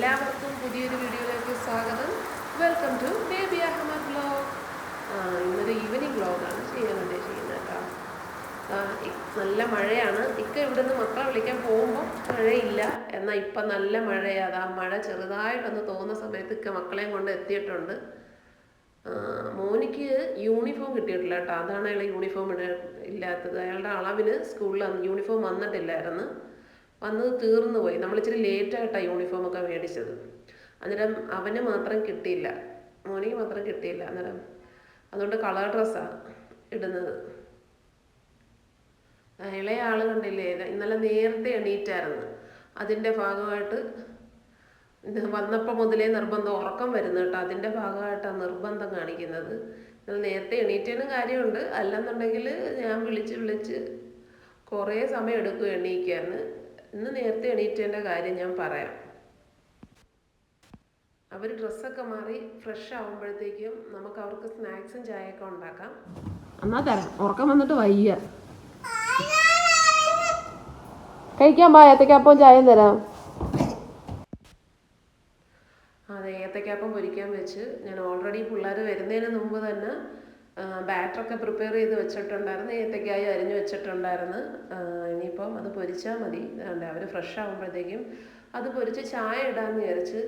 എല്ലാവർക്കും പുതിയൊരു വീഡിയോയിലേക്ക് സ്വാഗതം. Welcome to Baby Ahmed vlog ഇന്നൊരു ഈവനിങ് വ്ലോഗാണ് ചെയ്യാൻ ഉദ്ദേശിക്കുന്നത് കേട്ടോ. നല്ല മഴയാണ്. ഇക്ക ഇവിടുന്ന് മക്കളെ വിളിക്കാൻ പോകുമ്പോൾ മഴയില്ല. എന്നാൽ ഇപ്പം നല്ല മഴയാണ് ആ മഴ ചെറുതായിട്ടൊന്ന് തോന്നുന്ന സമയത്ത് ഇക്ക മക്കളെയും കൊണ്ട് എത്തിയിട്ടുണ്ട്. മോനിക്ക് യൂണിഫോം കിട്ടിയിട്ടില്ല കേട്ടോ. അതാണ് അയാൾ യൂണിഫോം ഇല്ലാത്തത്. അയാളുടെ അളവിന് സ്കൂളിൽ യൂണിഫോം വന്നിട്ടില്ലായിരുന്നു. വന്നത് തീർന്നു പോയി നമ്മൾ ഇച്ചിരി ലേറ്റായിട്ടാണ് യൂണിഫോം ഒക്കെ മേടിച്ചത്. അന്നേരം അവന് മാത്രം കിട്ടിയില്ല. മോനിക്ക് മാത്രം കിട്ടിയില്ല. അന്നേരം അതുകൊണ്ട് കളർ ഡ്രസ്സാണ് ഇടുന്നത്. ഇളയ ആൾ കണ്ടില്ലേ? ഇന്നലെ നേരത്തെ എണീറ്റായിരുന്നു. അതിന്റെ ഭാഗമായിട്ട് ഇത് വന്നപ്പോൾ മുതലേ നിർബന്ധം ഉറക്കം വരുന്നു കേട്ടോ. അതിന്റെ ഭാഗമായിട്ടാണ് നിർബന്ധം കാണിക്കുന്നത്. നേരത്തെ എണീറ്റേനും കാര്യമുണ്ട്. അല്ലെന്നുണ്ടെങ്കിൽ ഞാൻ വിളിച്ച് വിളിച്ച് കുറേ സമയം എടുക്കും എണീക്കാൻ ഇന്ന് നേരത്തെ എണീറ്റതിന്റെ കാര്യം ഞാൻ പറയാം. അവർ ഡ്രസ്സൊക്കെ മാറി ഫ്രഷ് ആകുമ്പോഴത്തേക്കും നമുക്ക് അവർക്ക് സ്നാക്സും ചായയൊക്കെ ഉണ്ടാക്കാം. എന്നാ തരാം. ഉറക്കം വന്നിട്ട് വയ്യ. കഴിക്കാൻ പാ ഏത്തക്കാപ്പം ചായയും തരാം. അതെ ഏത്തക്കാപ്പം പൊരിക്കാൻ വെച്ച്. ഞാൻ ഓൾറെഡി പിള്ളേർ വരുന്നതിന് മുമ്പ് തന്നെ ബാറ്ററൊക്കെ പ്രിപ്പയർ ചെയ്ത് വെച്ചിട്ടുണ്ടായിരുന്നു ഏത്തക്കായ അരിഞ്ഞ് വെച്ചിട്ടുണ്ടായിരുന്നു. ഇനിയിപ്പം അത് പൊരിച്ചാൽ മതി. അവർ ഫ്രഷ് ആകുമ്പോഴത്തേക്കും അത് പൊരിച്ച് ചായ ഇടാമെന്ന് വിചാരിച്ച്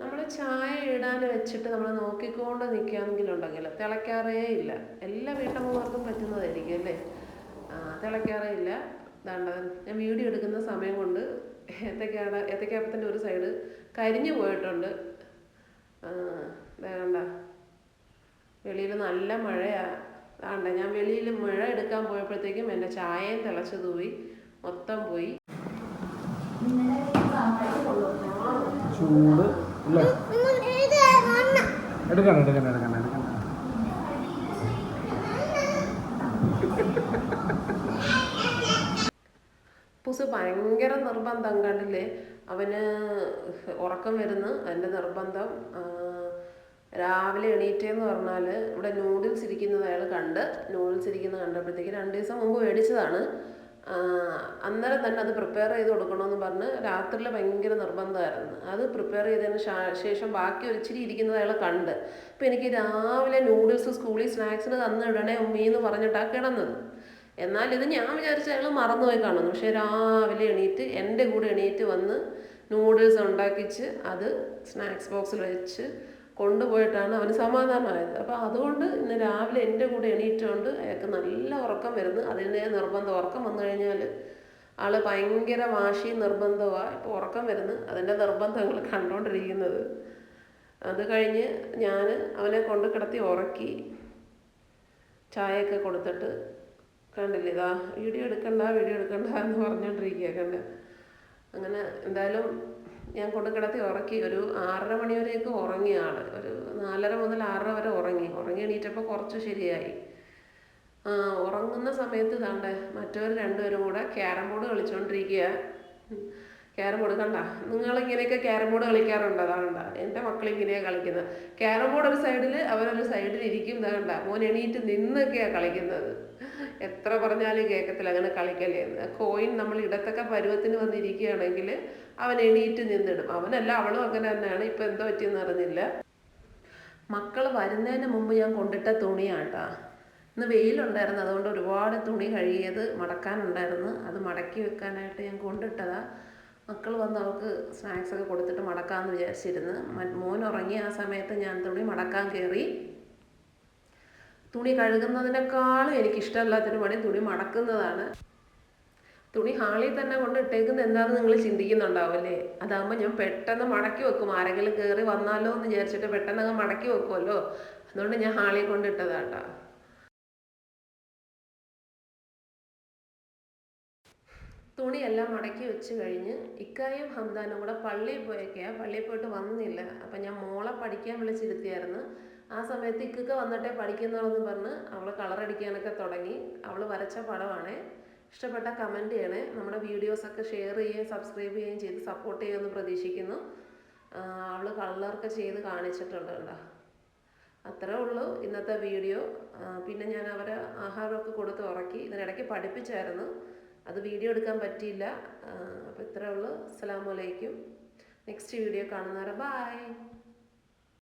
നമ്മൾ ചായ ഇടാൻ വെച്ചിട്ട് നമ്മൾ നോക്കിക്കൊണ്ട് നിൽക്കുകയാണെങ്കിലുണ്ടെങ്കിൽ തിളയ്ക്കാറേ ഇല്ല. എല്ലാ വീട്ടമ്മമാർക്കും പറ്റുന്നതായിരിക്കും അല്ലേ? തിളയ്ക്കാറേ ഇല്ല. ദാണ്ട ഞാൻ വീഡിയോ എടുക്കുന്ന സമയം കൊണ്ട് ഏത്തക്കാട ഏത്തക്കാപ്പത്തിന്റെ ഒരു സൈഡ് കരിഞ്ഞു പോയിട്ടുണ്ട്. വേണ്ട വെളിയിൽ നല്ല മഴയാ. ആണ്ട ഞാൻ വെളിയിൽ മഴ എടുക്കാൻ പോയപ്പോഴത്തേക്കും എന്റെ ചായയും തിളച്ചു തൂവി മൊത്തം പോയി. ചൂട് എടുക്കണം എടുക്കണം എടുക്കണം എടുക്കണം. പുസ് ഭയങ്കര നിർബന്ധം കണ്ടില്ലേ? അവന് ഉറക്കം വരുന്നു അതിന്റെ നിർബന്ധം. രാവിലെ എണീറ്റേന്ന് പറഞ്ഞാൽ ഇവിടെ നൂഡിൽസ് ഇരിക്കുന്നത് അയാൾ കണ്ട് നൂഡിൽസ് ഇരിക്കുന്നത് കണ്ടപ്പോഴത്തേക്ക് രണ്ട് ദിവസം മുമ്പ് മേടിച്ചതാണ്. അന്നേരം തന്നെ അത് പ്രിപ്പയർ ചെയ്ത് കൊടുക്കണമെന്ന് പറഞ്ഞ് രാത്രിയിൽ ഭയങ്കര നിർബന്ധമായിരുന്നു. അത് പ്രിപ്പയർ ചെയ്തതിന് ശേഷം ബാക്കി ഒരിച്ചിരി ഇരിക്കുന്നത് അയാൾ കണ്ട്. അപ്പോൾ എനിക്ക് രാവിലെ നൂഡിൽസ് സ്കൂളിൽ സ്നാക്സിന് തന്നു ഇടണേ ഉമ്മീന്ന് പറഞ്ഞിട്ടാണ് കിടന്നത്. എന്നാൽ ഇത് ഞാൻ വിചാരിച്ച അയാൾ മറന്നുപോയി കാണുന്നു. പക്ഷേ രാവിലെ എണീറ്റ് എന്റെ കൂടെ എണീറ്റ് വന്ന് നൂഡിൽസ് ഉണ്ടാക്കിച്ച് അത് സ്നാക്സ് ബോക്സിൽ വെച്ച് കൊണ്ടുപോയിട്ടാണ് അവന് സമാധാനമായത്. അപ്പോൾ അതുകൊണ്ട് ഇന്ന് രാവിലെ എന്റെ കൂടെ എണീറ്റുകൊണ്ട് അയാൾക്ക് നല്ല ഉറക്കം വരുന്നു. അതിന്റെ നിർബന്ധം ഉറക്കം വന്നു കഴിഞ്ഞാൽ ആൾ ഭയങ്കര വാശി നിർബന്ധമാണ് ഇപ്പോൾ ഉറക്കം വരുന്നു. അതിന്റെ നിർബന്ധങ്ങൾ കണ്ടുകൊണ്ടിരിക്കുന്നത് അത് കഴിഞ്ഞ് ഞാൻ അവനെ കൊണ്ട് കിടത്തി ഉറക്കി ചായയൊക്കെ കൊടുത്തിട്ട് കണ്ടില്ല ഇതാ വീഡിയോ എടുക്കണ്ട വീഡിയോ എടുക്കണ്ട എന്ന് പറഞ്ഞുകൊണ്ടിരിക്കുക കണ്ട അങ്ങനെ എന്തായാലും ഞാൻ കൊണ്ട് കിടത്തി ഉറക്കി ഒരു ആറര മണി വരെയൊക്കെ ഉറങ്ങി ആൾ ഒരു നാലര മുതൽ ആറര വരെ ഉറങ്ങി. ഉറങ്ങി എണീറ്റപ്പോൾ കുറച്ച് ശരിയായി. ഉറങ്ങുന്ന സമയത്ത് താണ്ടെ മറ്റവർ രണ്ടുപേരും കൂടെ ക്യാരം ബോർഡ് കളിച്ചുകൊണ്ടിരിക്കുക ക്യാരം ബോർഡ് കണ്ട? നിങ്ങളിങ്ങനെയൊക്കെ ക്യാരം ബോർഡ് കളിക്കാറുണ്ട്? അതാണ്ട എന്റെ മക്കൾ ഇങ്ങനെയാണ് കളിക്കുന്നത്. ക്യാരം ബോർഡ് ഒരു സൈഡിൽ അവരൊരു സൈഡിൽ ഇരിക്കും. ഇതാണ്ട മോൻ എണീറ്റ് നിന്നൊക്കെയാണ് കളിക്കുന്നത്. എത്ര പറഞ്ഞാലും കേൾക്കത്തില്ല അങ്ങനെ കളിക്കല്ലേ കോയിൻ നമ്മൾ ഇടത്തൊക്കെ പരുവത്തിന് വന്നിരിക്കുകയാണെങ്കിൽ അവൻ എണീറ്റ് നിന്നിടും. അവനല്ല അവളും അങ്ങനെ തന്നെയാണ്. ഇപ്പം എന്തോ പറ്റിയെന്ന് അറിഞ്ഞില്ല. മക്കൾ വരുന്നതിന് മുമ്പ് ഞാൻ കൊണ്ടിട്ട തുണിയാട്ടാ. ഇന്ന് വെയിലുണ്ടായിരുന്നു. അതുകൊണ്ട് ഒരുപാട് തുണി കഴുകിയത് മടക്കാനുണ്ടായിരുന്നു. അത് മടക്കി വെക്കാനായിട്ട് ഞാൻ കൊണ്ടിട്ടതാ. മക്കൾ വന്ന് അവൾക്ക് സ്നാക്സ് ഒക്കെ കൊടുത്തിട്ട് മടക്കാമെന്ന് വിചാരിച്ചിരുന്നു. മോൻ ഉറങ്ങി ആ സമയത്ത് ഞാൻ തുണി മടക്കാൻ കയറി തുണി കഴുകുന്നതിനേക്കാളും എനിക്കിഷ്ടമല്ലാത്തൊരു പണി തുണി മടക്കുന്നതാണ്. തുണി ഹാളിൽ തന്നെ കൊണ്ട് ഇട്ടേക്കുന്നത് എന്താണെന്ന് നിങ്ങൾ ചിന്തിക്കുന്നുണ്ടാവില്ലേ? അതാകുമ്പോൾ ഞാൻ പെട്ടെന്ന് മടക്കി വെക്കും. ആരെങ്കിലും കയറി വന്നാലോ എന്ന് വിചാരിച്ചിട്ട് പെട്ടെന്ന് അങ്ങ് മടക്കി വെക്കുമല്ലോ അതുകൊണ്ട് ഞാൻ ഹാളിൽ കൊണ്ട് തുണിയെല്ലാം മടക്കി വെച്ച് കഴിഞ്ഞ് ഇക്കായും ഹംദാനും കൂടെ പള്ളിയിൽ പോയൊക്കെയാണ് പള്ളിയിൽ പോയിട്ട് വന്നില്ല. അപ്പം ഞാൻ മോളെ പഠിക്കാൻ വിളിച്ചിരുത്തിയായിരുന്നു. ആ സമയത്ത് ഇക്കൊക്കെ വന്നിട്ടേ പഠിക്കുന്നുള്ളെന്ന് പറഞ്ഞ് അവൾ കളറടിക്കാനൊക്കെ തുടങ്ങി. അവൾ വരച്ച പടമാണേ. ഇഷ്ടപ്പെട്ട കമന്റ് ചെയ്യണേ. നമ്മുടെ വീഡിയോസൊക്കെ ഷെയർ ചെയ്യുകയും സബ്സ്ക്രൈബ് ചെയ്യുകയും ചെയ്ത് സപ്പോർട്ട് ചെയ്യുമെന്ന് പ്രതീക്ഷിക്കുന്നു. അവൾ കളറൊക്കെ ചെയ്ത് കാണിച്ചിട്ടുണ്ട് കേട്ടോ അത്രേ ഉള്ളൂ ഇന്നത്തെ വീഡിയോ പിന്നെ ഞാൻ അവരെ ആഹാരമൊക്കെ കൊടുത്ത് ഉറക്കി. ഇതിനിടയ്ക്ക് പഠിപ്പിച്ചായിരുന്നു. അത് വീഡിയോ എടുക്കാൻ പറ്റിയില്ല. അപ്പോൾ ഇത്രയേ ഉള്ളൂ. അസ്സലാമു അലൈക്കും. നെക്സ്റ്റ് വീഡിയോ കാണുന്നവരെ ബായ്